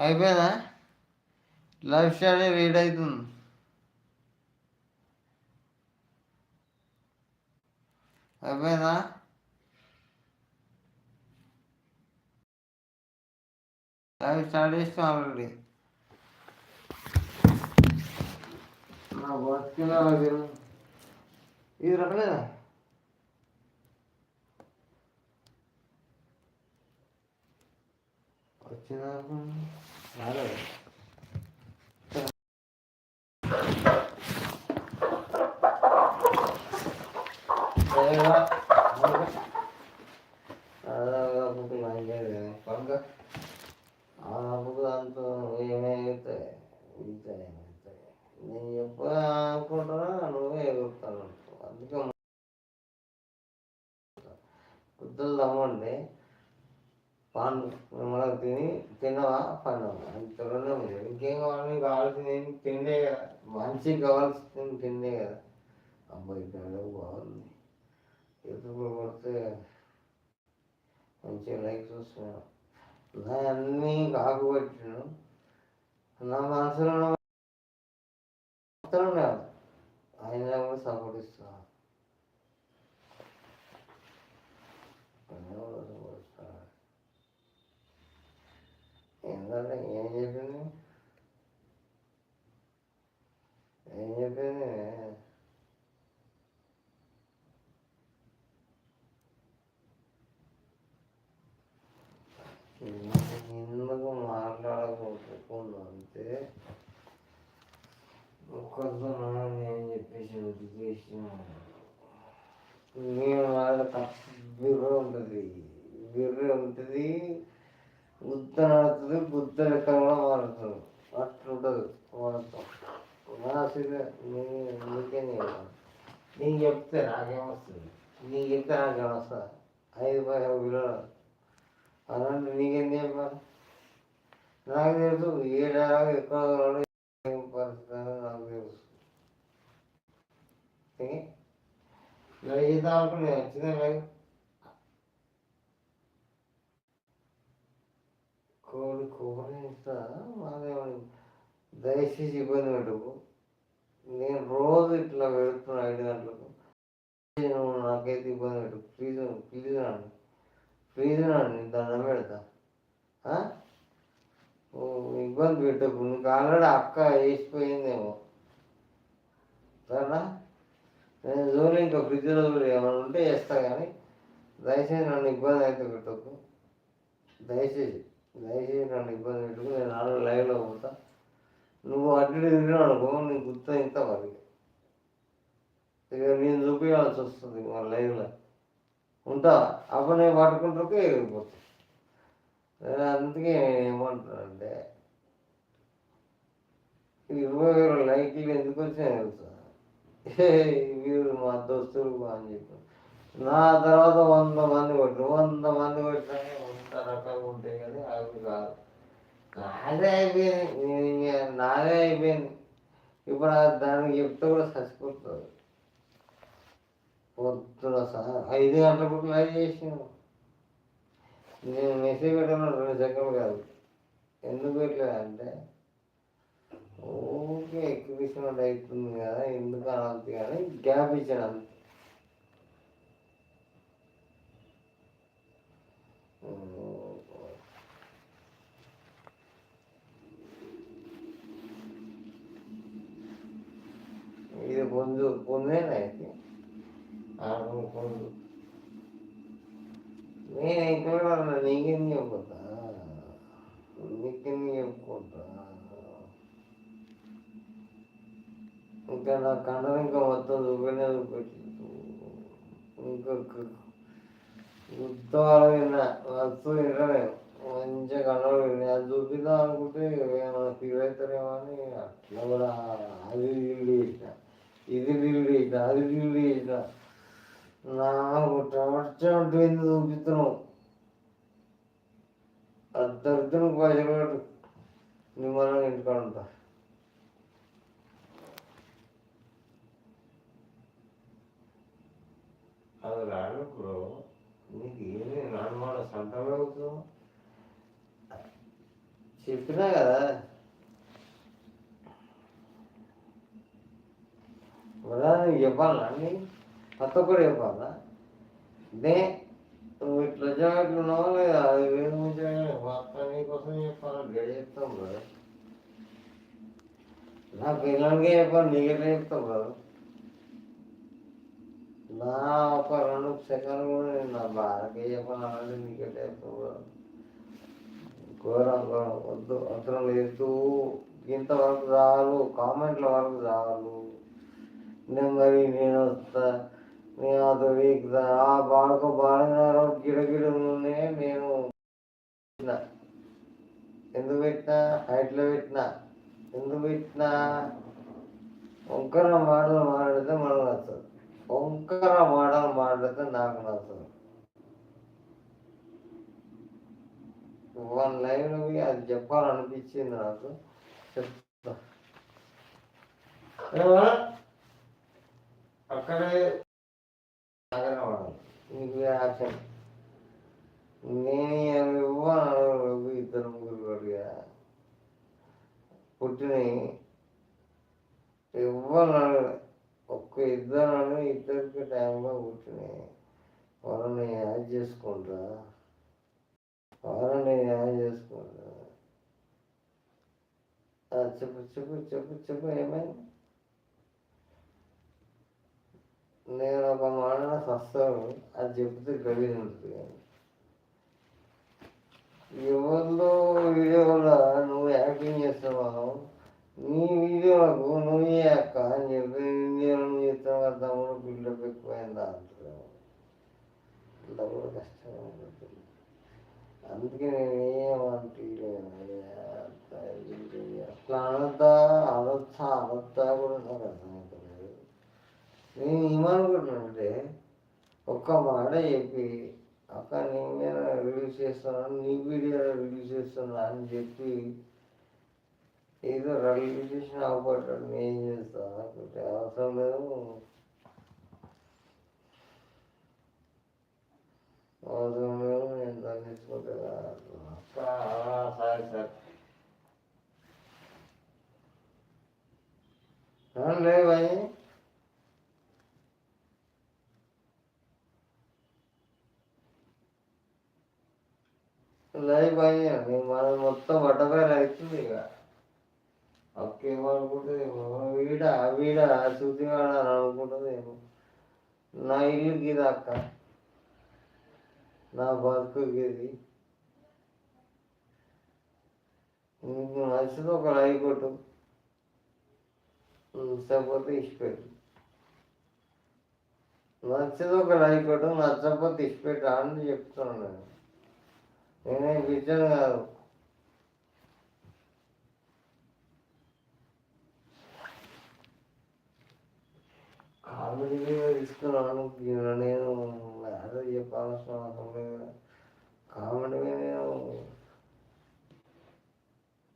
అయిపోయిందా? Life style read అవుతుంది. అయిపోయిందా? లైఫ్ స్టార్ట్ చేస్తాం ఆల్రెడీ. నా బతికిన ఇది. రాలేదా? వచ్చిందా రాలేదు పంక అప్పుడు దాంతో ఏమైతే ఇంతే నేను ఎప్పుడు అనుకుంటున్నా నువ్వే ఎగురుతాను అందుకే కుద్దలు దమ్మండి పాన్ మనం తిని తినవా పన్నవా అంత రెండే ఉంది ఇంకేం కావాలి నీకు కావాల్సింది ఏం తిండే కదా మనిషికి కావాల్సింది తిండే కదా అబ్బాయి బాగుంది యూట్యూబ్లో పడితే మంచి లైక్స్ వస్తున్నాను నా అన్నీ కాకుపెట్టాను నా మనసులో మొత్తం కాదు ఆయన కూడా సపోర్ట్ ఇస్తా. ఆయన ఏంటంటే ఏం చెప్పింది ఏం చెప్పింది ఎందుకు మాట్లాడకపోకుండా అంటే ఒక్కరితో నేను చెప్పేసి వదిలేసిన నేను వాళ్ళ బిర్ర ఉంటుంది బిర్ర ఉంటుంది గుత్త నడుతుంది గుత్త లెక్కగా మారుతుంది అట్లుంటుంది వాళ్ళతో మనసుగా నేను అందుకే నేను నీకు చెప్తే నాకేమొస్తుంది నీకు చెప్తే నాకేమొస్తుంది ఐదు పైసలు విలువ అలాంటి నీకేం చెప్పాలి నాకు తెలుసు ఏ డైలాగ్ ఎక్కడ పరిస్థితి నాకు తెలుసు. ఓకే? నేను చేద్దాం వచ్చిందే లేదు కోడి కోరిస్తా ఇస్తా మాదేమని దయచేసి ఇబ్బంది పెట్టుకు. నేను రోజు ఇట్లా పెడుతున్నా ఐదు గంటలకు. నాకైతే ఇబ్బంది పెట్టు. ప్లీజ్ ప్లీజ్ రాను ప్లీజ్ అండి దండం పెడతా. ఓ, ఇబ్బంది పెట్టకు. నీకు ఆల్రెడీ అక్క వేసిపోయిందేమో. సరేనా? నేను జోలు ఇంకా ఫ్రిడ్జ్లో చూడు ఏమైనా ఉంటే చేస్తా కానీ దయచేసి నన్ను ఇబ్బంది అయితే పెట్టకు. దయచేసి దయచేసి నన్ను ఇబ్బంది పెట్టుకు. నేను నాన్న లైవ్లో పోతా. నువ్వు అడ్డు తిరిగినావు అనుకో నీకు గుర్తు ఇంత మరి. ఇక నేను చూపించాల్సి వస్తుంది మా లైవ్లో ఉంటా అప్పుడు నేను పట్టుకుంటాకే ఎగిరిపోతా నేను అందుకే నేను ఏమంటానంటే ఈ ఇరవై వేల లైక్లు ఎందుకు వచ్చినాయి తెలుసా? ఏ, వీరు మా దోస్తులు అని చెప్పి. నా తర్వాత వంద మంది కొట్టిన వంద మంది కొట్టినా వంద రకాలు ఉంటాయి కానీ అవి కాదు. నాదే అయిపోయింది. ఇంకా నాదే అయిపోయింది. ఇప్పుడు దానికి చెప్తే కూడా చచ్చిపోతుంది పొద్దున సా- ఐదు గంటలకు లైవ్ చేసాను నేను మెసేజ్ పెట్టాను రెండు సెకండ్లు కాదు ఎందుకు పెట్టలేదు? అంటే ఓకే ఎక్విషన్ అవుతుంది కదా ఎందుకు అనంత కానీ గ్యాప్ ఇచ్చాను అంతే. ఇది పొందు పొందేనా అయితే ఆరు పొందు నేను ఇక్కడ నీకేం చెప్పుతా? నీకేం చెప్పుకుంటా? ఇంకా నా కండలు ఇంకా మొత్తం చూపినే పెట్టు ఇంకొక గుర్తవాళ్ళు విన్నా వస్తువు వినలేము. మంచిగా కండలు విన్నా అది చూపిద్దాం అనుకుంటే ఏమైనా ఫీల్ అవుతారేమో అని అట్లా కూడా అది రీల్ చేసిన. ఇది రీల్ చేసిన అది రీల్ చేసిన. నాకు టమాటా ఉంటుంది చూపిస్తున్నావు. అద్దరిద్దరు పైసలు పెట్టు నిమ్మల్ని ఇంటికాడ ఉంటా. అది బ్రో. నీకు ఏమి నాన్నమాట సంతలో అవుతావు? చెప్పినా కదా. వరా నువ్వు చెప్పాలా నీ కొత్త కూడా చెప్పాలా నే నువ్వు ఇట్లా జాగ్రత్తలు ఉన్నావా లేదా? అది వేరు ముందు నీకోసం చెప్పాలి? గడి చెప్తాం కదా. నా పిల్లలకే చెప్పాలి. నీకెట్లా చెప్తాం కదా? నా ఒక రెండు సెకండ్ కూడా నేను నా బాధకే చెప్పాలి. నీకెట్లా చెప్తాం కదా? ఘోరం వద్దు. అవసరం లేదు. ఇంతవరకు రావాలి కామెంట్ల వరకు రావాలి నేను మరి నేను వస్తా. మేము ఆ బాడకు బాడినారు గిడగిడ మేము నేను ఎందుకు పెట్టినా? హైట్లో పెట్టినా. ఎందుకు పెట్టినా? ఒంకర మాటలు మాట్లాడితే మనకు నచ్చదు. వంకర మాటలు మాట్లాడితే నాకు నచ్చదు. వన్ లైన్ అది చెప్పాలనిపించింది నాకు. చెప్తా. అక్కడే ఇద్దరు ఇద్దరికి టైంలో కూర్చుని వాళ్ళని యాడ్ చేసుకుంటా? వాళ్ళని యాడ్ చేసుకుంటా? ఆ, చెప్పు చెప్పు చెప్పు చెప్పు ఏమైంది? నేను ఒక మాట వస్తాను అది చెప్తే గడిగి ఉంటుంది ఎవరిలో వీడియోలో నువ్వు యాక్టింగ్ చేస్తున్నావు నీ వీడియోలకు నువ్వు అక్క అని చెప్పి ఇండియాలో నువ్వు చెప్తావు కదా తమ్ముడు బిల్డప్ ఎక్కువైందా అంటున్నావు ఇట్లా కూడా కష్టంగా ఉంటుంది అందుకే నేను ఏమంటే అట్లా అనొద్దా అనొచ్చా అనొద్దా కూడా నాకు అర్థమవుతలేదు నేను ఏమనుకుంటున్నానంటే ఒక్క మాట చెప్పి అక్క నేను రిలీజ్ చేస్తున్నాను నీ వీడియో రిలీజ్ చేస్తున్నా అని చెప్పి ఏదో రిలీజేషన్ చేసిన నేను ఏం చేస్తాను అనుకుంటే అవసరం లేదు. అవసరం లేదు. నేను దాన్ని తీసుకుంటా సరే లేదు భయ్ లైవ్ అయ్యాను మనం మొత్తం బట్టపైన అవుతుంది ఇక అక్కేమనుకుంటుందేమో వీడ వీడ శుద్ధివాడ అని అనుకుంటుందేమో నా ఇల్లు గీదా అక్క నా బతుకు గీది నీకు ఒక రాయి కొట్టు. నచ్చకపోతే ఇష్టపెట్టు నచ్చితే ఒక రాయి కొట్టు నచ్చకపోతే ఇష్టపెట్టు అని చెప్తున్నాను నేనేం పిచ్చాను కాదు. కామెడీ మీద తీసుకున్నాను నేను అదే చెప్పాల్సిన అవసరం లేదు కామెడీ నేను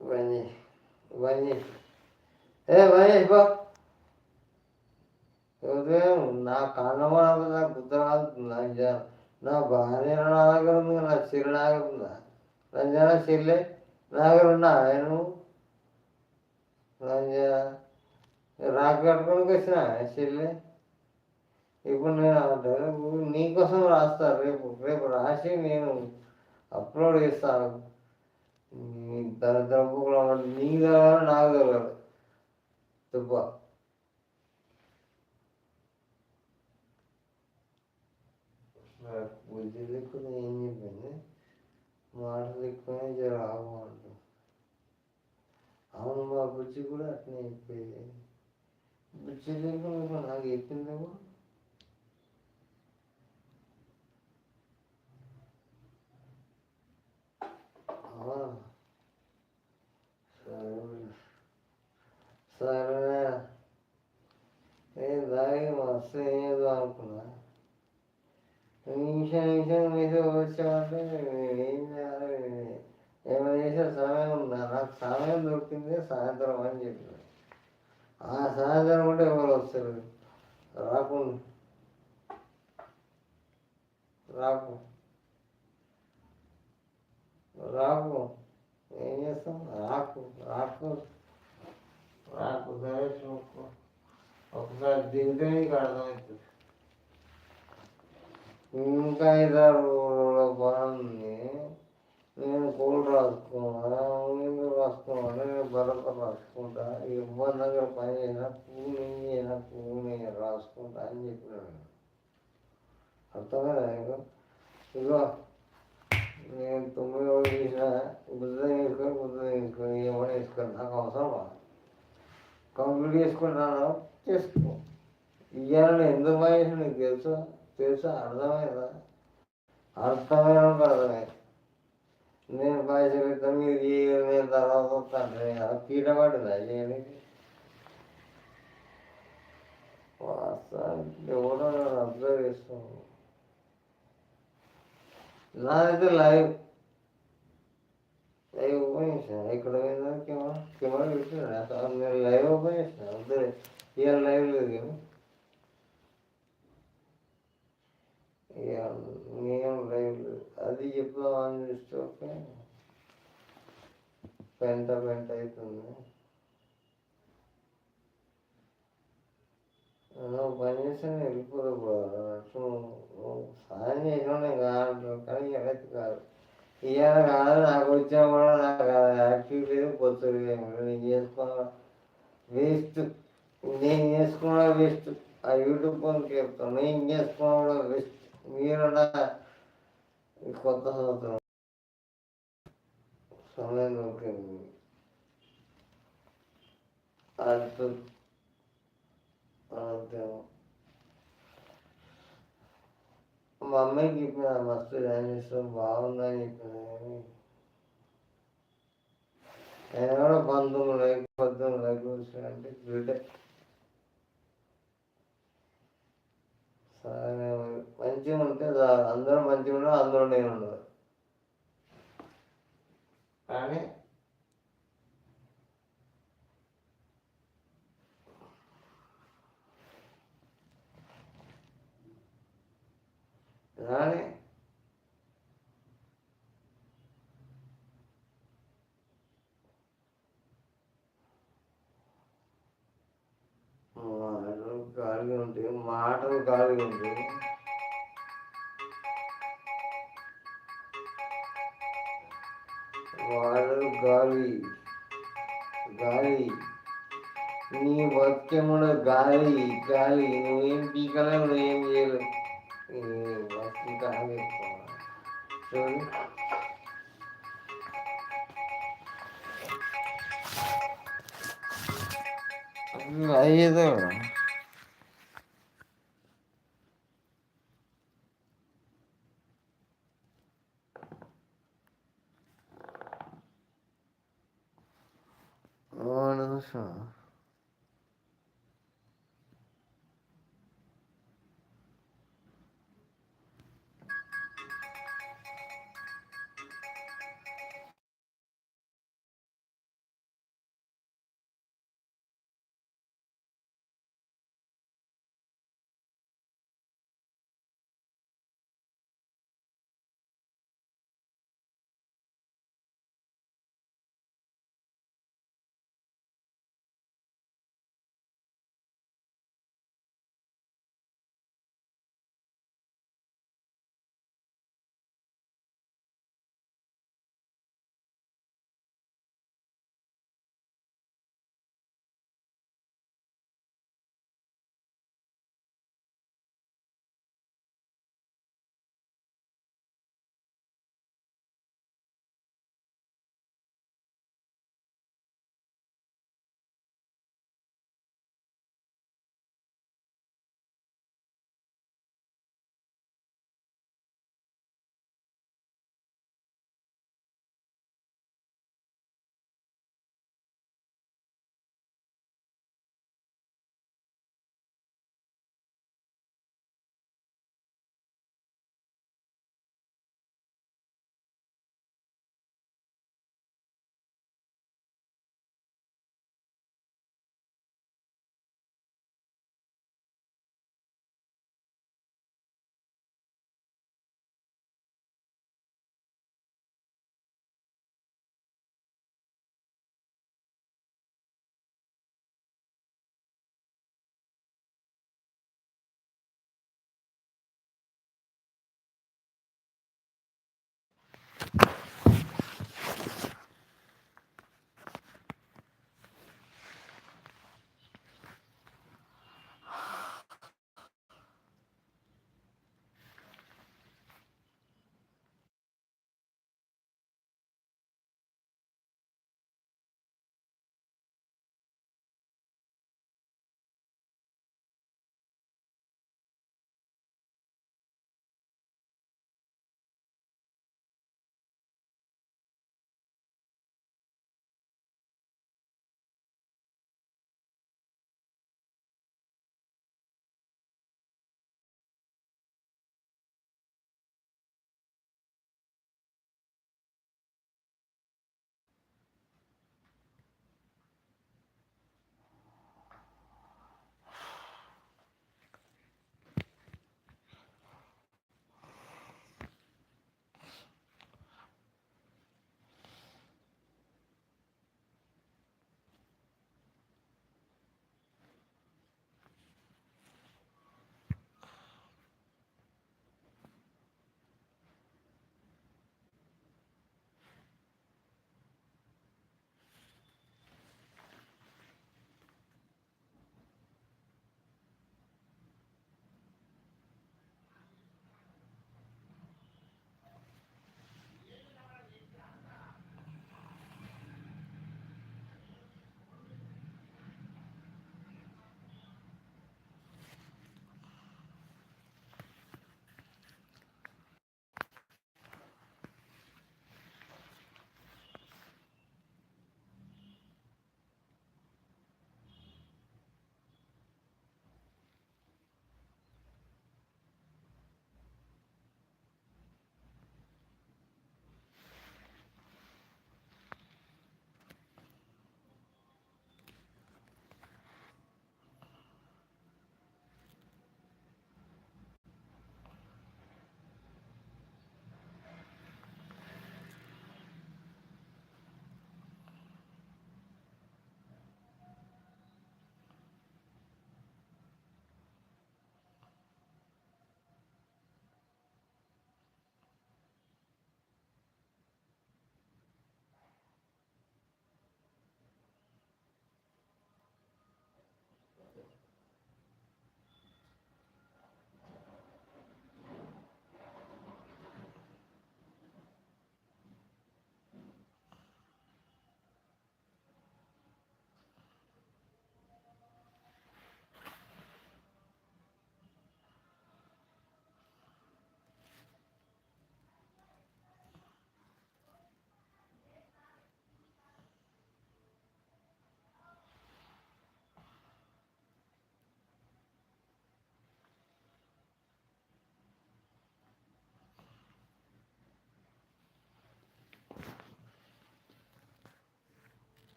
ఇవన్నీ ఇవన్నీ. ఏ మహేష్ బా ఉదయం నా కాండమా నా గుర్తు నా నా భార్య నా దగ్గర ఉంది నా చెల్లి నా దగ్గర ఉందా రంజన చెల్లె నా దగ్గర ఉన్నా ఆయన రంజన రాక వచ్చిన చెల్లె. ఇప్పుడు నేను నీకోసం రాస్తాను రేపు రేపు రాసి నేను అప్లోడ్ చేస్తాను నీ దరిద్ర కూడా నీకు తెలవాలి నాకు తెలవాలి. తుప్ప. బుద్ధి లేకుండా ఏం చెప్పింది మాటలు ఎక్కువనే జర అంటు. అవును మా బుజ్జి కూడా అట్నే చెప్పేది. బుజ్జి లేకుండా నాకు చెప్పిందేమో అవునా సరే సరే నేను దాగి మస్తు ఏదో అనుకున్నా నిమిషం నిమిషం మీద వచ్చామంటే ఏం చేయాలి ఏమైనా చేసే సమయం ఉందా నాకు సమయం దొరికింది సాయంత్రం అని చెప్పిన ఆ సాయంత్రం కూడా ఎవరు వస్తారు రాకుండా రాకు రాకు ఏం చేస్తాం రాకు రాకు రాకు గణేష్ మొక్కు ఒకసారి దింటే నీకు అర్థమవుతుంది ఇంకా ఐదారు బాగుంది నేను కోల్డ్ రాసుకున్నా నేను రాసుకున్నా నేను బరక రాసుకుంటా ఇబ్బంది దగ్గర పని అయినా పువ్వు అయినా పువ్వు నేను రాసుకుంటా అని చెప్పినాను అర్థమైనా నీకు ఇదిగో నేను తొమ్మిది రోజులు చేసిన బుద్ధ వేసుకొని బుద్ధ వేసుకొని ఏమైనా వేసుకొని నాకు అవసరమా కంప్లీట్ చేసుకుంటాను చేసుకో. ఇవాళ ఎందుకు మానేసి నీకు తెలుసా? తెలుసా? అర్థమైందా? అర్థమైన అర్థమైంది. నేను పైసలు ఇస్తాను మీరు నేను తర్వాత వస్తాను అలా పీట పడిందా. చేయడానికి వాస్తవానికి ఎవరో నన్ను అబ్జర్వ్ చేస్తాను నాదైతే లైవ్ లైవ్ ఓపెన్ చేసిన. ఇక్కడ పోయిందా కెమెరా కెమెరా పెట్టినా. అసలు నేను లైవ్ ఓపెన్ చేసిన. అంతే ఇవాళ లైవ్ లేదు కానీ ఇక నేను లైవ్ లేదు. అది చెప్దామని చూస్తే ఓకే. పెంట పెంట అవుతుంది. నువ్వు పని చేస్తే నేను వెళ్ళిపోదు సాయం చేసినా నేను కాదు కానీ ఎవరైతే కాదు. ఇవాళ కాదు నాకు వచ్చినా కూడా నాకు యాక్టివ్ లేదు పొత్తు లేదు నేను చేసుకున్నా వేస్ట్ నేను చేసుకున్నా వేస్ట్ ఆ యూట్యూబ్ పనికి చెప్తాను నేను చేసుకున్నా కూడా వేస్ట్ మీరు కొత్త సంవత్సరం. సమయం దొరికింది. అది అంతేమో మా అమ్మాయికి చెప్పిన మస్తు డ్యాన్స్ చేస్తాం బాగుందని చెప్పిన కానీ నేను కూడా పంతొమ్మిది లేకపోతే మాటలు ఖాళీ ఉంటాయి మాటలు గాలి గాలి నీ వాక్యమున గాలి గాలి నువ్వేం పీకలేవు నువ్వేం చేయలేవు ఈ వాక్యం గాలి చూడు అయ్యేదో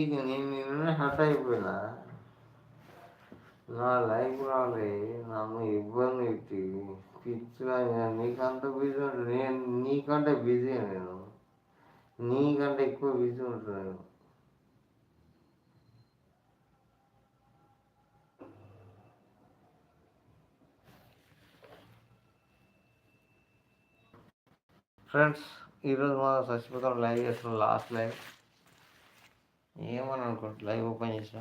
నీకు నేను నిన్న హట్ అయిపోయినా. నా లైఫ్ రాలే నన్ను ఇబ్బంది పెట్టి పిచ్చిగా నీకంత బిజీ ఉంటుంది నేను నీకంటే బిజీ నేను. నీకంటే ఎక్కువ బిజీ ఉంటున్నాను ఫ్రెండ్స్ ఈరోజు మనం సచిపోతాం లైవ్ చేస్తున్నాం లాస్ట్ లైవ్ ఏమని అనుకుంటు లైవ్ ఓపెన్ చేసిన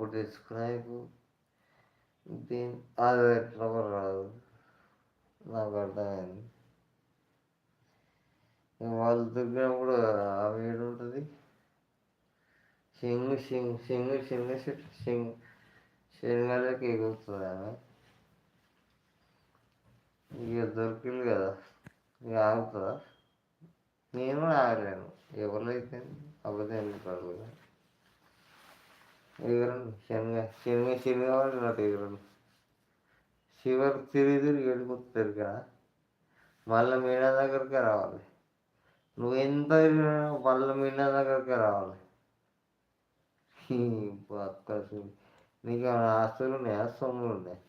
అప్పుడు తెచ్చుకున్నాకు దీని అది ఎట్లా రాదు. నాకు అర్థమైంది. వాళ్ళు దొరికినప్పుడు ఆ వేడి ఉంటుంది. సింగు సింగు సింగు సింగు సింగ్ శనగలకి ఎగురుతుంది ఆమె. ఇక దొరికింది కదా. ఇక ఆగుతుందా? నేను ఆగలేను. ఎవరైతే అబద్ధం ఎందుకు అడుగుతా ఎగరండి శనగ శనగ శనగ వాళ్ళు నాకు ఎగరండి చివరికి తిరిగి తిరిగి వెళ్ళిపోతారు కదా మళ్ళీ మీనా దగ్గరికే రావాలి. నువ్వు ఎంత తిరిగినా మళ్ళీ మీనా దగ్గరికే రావాలి. అక్క నీకు ఏమైనా ఆస్తులు ఆ సొమ్ములు ఉన్నాయి